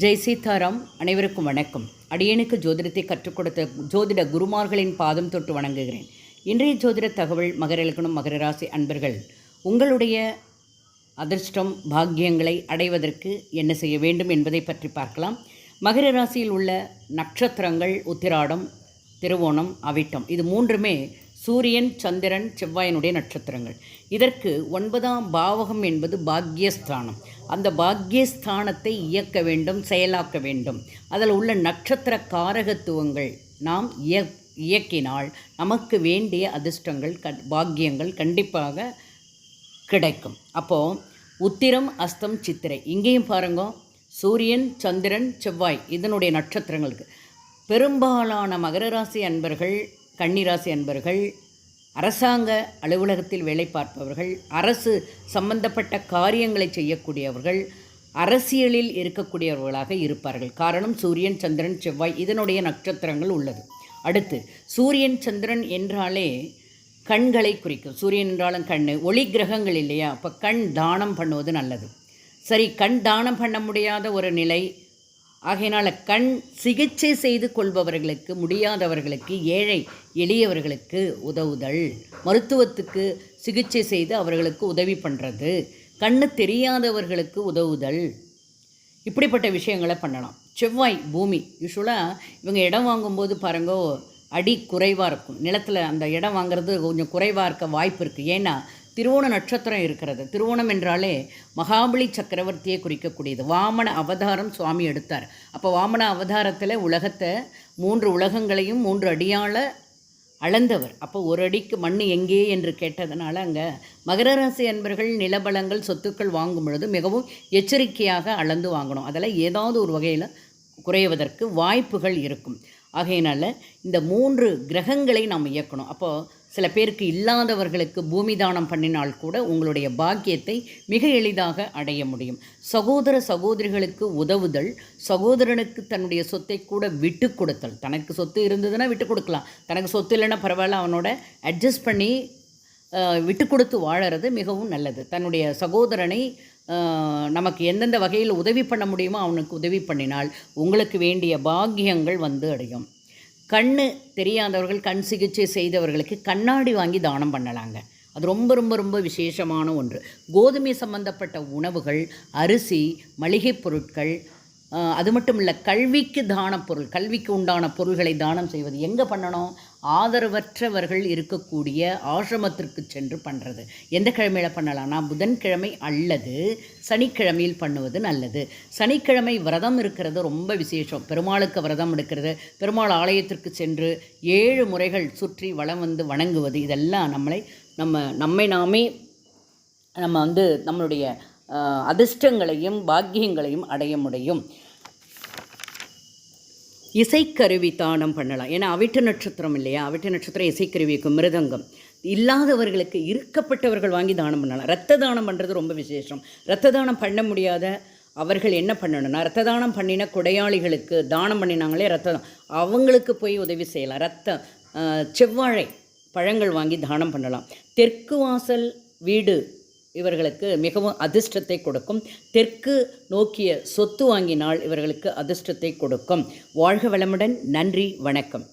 ஜெய் சீதாராம் அனைவருக்கும் வணக்கம். அடியேனுக்கு ஜோதிடத்தை கற்றுக் கொடுத்த ஜோதிட குருமார்களின் பாதம் தொட்டு வணங்குகிறேன். இன்றைய ஜோதிட தகவல் மகர இலக்கணம் மகர ராசி அன்பர்கள். உங்களுடைய அதிர்ஷ்டம் பாக்கியங்களை அடைவதற்கு என்ன செய்ய வேண்டும் என்பதை பற்றி பார்க்கலாம். மகர ராசியில் உள்ள நட்சத்திரங்கள் உத்திராடம் திருவோணம் அவிட்டம். இது மூன்றுமே சூரியன் சந்திரன் செவ்வாயினுடைய நட்சத்திரங்கள். இதற்கு ஒன்பதாம் பாவகம் என்பது பாக்யஸ்தானம். அந்த பாக்யஸ்தானத்தை இயக்க வேண்டும் செயலாக்க வேண்டும். அதில் உள்ள நட்சத்திர காரகத்துவங்கள் நாம் இய இயக்கினால் நமக்கு வேண்டிய அதிர்ஷ்டங்கள் க பாக்கியங்கள் கண்டிப்பாக கிடைக்கும். அப்போது உத்திரம் அஸ்தம் சித்திரை. இங்கேயும் பாருங்க. சூரியன் சந்திரன் செவ்வாய் இதனுடைய நட்சத்திரங்களுக்கு. பெரும்பாலான மகர ராசி அன்பர்கள் கன்னிராசி அன்பர்கள் அரசாங்க அலுவலகத்தில் வேலை பார்ப்பவர்கள் அரசு சம்பந்தப்பட்ட காரியங்களை செய்யக்கூடியவர்கள் அரசியலில் இருக்கக்கூடியவர்களாக இருப்பார்கள். காரணம் சூரியன் சந்திரன் செவ்வாய் இதனுடைய நட்சத்திரங்கள் உள்ளது. அடுத்து சூரியன் சந்திரன் என்றாலே கண்களை குறிக்கும். சூரியன் என்றாலும் கண் ஒளி கிரகங்கள் இல்லையா? அப்போ கண் தானம் பண்ணுவது நல்லது. சரி கண் தானம் பண்ண முடியாத ஒரு நிலை ஆகையினால் கண் சிகிச்சை செய்து கொள்பவர்களுக்கு முடியாதவர்களுக்கு ஏழை எளியவர்களுக்கு உதவுதல். மருத்துவத்துக்கு சிகிச்சை செய்து அவர்களுக்கு உதவி பண்ணுறது கண்ணு தெரியாதவர்களுக்கு உதவுதல். இப்படிப்பட்ட விஷயங்களை பண்ணலாம். செவ்வாய் பூமி யூஸ்வலாக இவங்க இடம் வாங்கும்போது பாருங்க அடி குறைவாக இருக்கும். நிலத்தில் அந்த இடம் வாங்குறது கொஞ்சம் குறைவாக இருக்க வாய்ப்பு இருக்குது ஏன்னா திருவோண நட்சத்திரம் இருக்கிறது. திருவோணம் என்றாலே மகாபலி சக்கரவர்த்தியை குறிக்கக்கூடியது. வாமன அவதாரம் சுவாமி எடுத்தார். அப்போ வாமன அவதாரத்தில் உலகத்தை மூன்று உலகங்களையும் மூன்று அடியால் அளந்தவர். அப்போ ஒரு அடிக்கு மண் எங்கே என்று கேட்டதனால அங்கே மகர ராசி அன்பர்கள் நிலபலங்கள் சொத்துக்கள் வாங்கும் பொழுது மிகவும் எச்சரிக்கையாக அளந்து வாங்கணும். அதில் ஏதாவது ஒரு வகையில் குறைவதற்கு வாய்ப்புகள் இருக்கும். ஆகையினால இந்த மூன்று கிரகங்களை நாம் இயக்கணும். அப்போது சில பேருக்கு இல்லாதவர்களுக்கு பூமி தானம் பண்ணினால் கூட உங்களுடைய பாக்கியத்தை மிக எளிதாக அடைய முடியும். சகோதர சகோதரிகளுக்கு உதவுதல் சகோதரனுக்கு தன்னுடைய சொத்தை கூட விட்டு கொடுத்தல். தனக்கு சொத்து இருந்ததுன்னா விட்டு கொடுக்கலாம். தனக்கு சொத்து இல்லைன்னா பரவாயில்ல அவனோட அட்ஜஸ்ட் பண்ணி விட்டு கொடுத்து வாழறது மிகவும் நல்லது. தன்னுடைய சகோதரனை நமக்கு எந்தெந்த வகையில் உதவி பண்ண முடியுமோ அவனுக்கு உதவி பண்ணினால் உங்களுக்கு வேண்டிய பாக்கியங்கள் வந்து அடையும். கண் தெரியாதவர்கள் கண் சிகிச்சை செய்தவர்களுக்கு கண்ணாடி வாங்கி தானம் பண்ணலாங்க. அது ரொம்ப ரொம்ப ரொம்ப விசேஷமான ஒன்று. கோதுமை சம்பந்தப்பட்ட உணவுகள் அரிசி மளிகைப் பொருட்கள் அது மட்டும் இல்லை கல்விக்கு தான பொருள் கல்விக்கு உண்டான பொருள்களை தானம் செய்வது. எங்கே பண்ணணும்? ஆதரவற்றவர்கள் இருக்கக்கூடிய ஆசிரமத்திற்கு சென்று பண்ணுறது எந்த கிழமையில் பண்ணலாம்னா புதன்கிழமை அல்லது சனிக்கிழமையில் பண்ணுவது நல்லது. சனிக்கிழமை விரதம் இருக்கிறது ரொம்ப விசேஷம். பெருமாளுக்கு விரதம் எடுக்கிறது. பெருமாள் ஆலயத்திற்கு சென்று ஏழு முறைகள் சுற்றி வளம் வந்து வணங்குவது. இதெல்லாம் நம்மளை நம்ம நம்மை நாமே நம்ம வந்து நம்மளுடைய அதிர்ஷ்டங்களையும் பாக்கியங்களையும் அடைய முடியும். இசைக்கருவி தானம் பண்ணலாம். ஏன்னா அவிட்ட நட்சத்திரம் இல்லையா? அவிட்ட நட்சத்திரம் இசைக்கருவிக்கும் மிருதங்கம். இல்லாதவர்களுக்கு இருக்கப்பட்டவர்கள் வாங்கி தானம் பண்ணலாம். ரத்த தானம் பண்ணுறது ரொம்ப விசேஷம். ரத்த தானம் பண்ண முடியாத அவர்கள் என்ன பண்ணணும்னா ரத்த தானம் பண்ணின கொடையாளிகளுக்கு தானம் பண்ணினாங்களே ரத்த அவங்களுக்கு போய் உதவி செய்யலாம். ரத்த செவ்வாழை பழங்கள் வாங்கி தானம் பண்ணலாம். தெற்கு வாசல் வீடு இவர்களுக்கு மிகவும் அதிர்ஷ்டத்தை கொடுக்கும். தெற்கு நோக்கிய சொத்து வாங்கினால் இவர்களுக்கு அதிர்ஷ்டத்தை கொடுக்கும். வாழ்க வளமுடன் நன்றி வணக்கம்.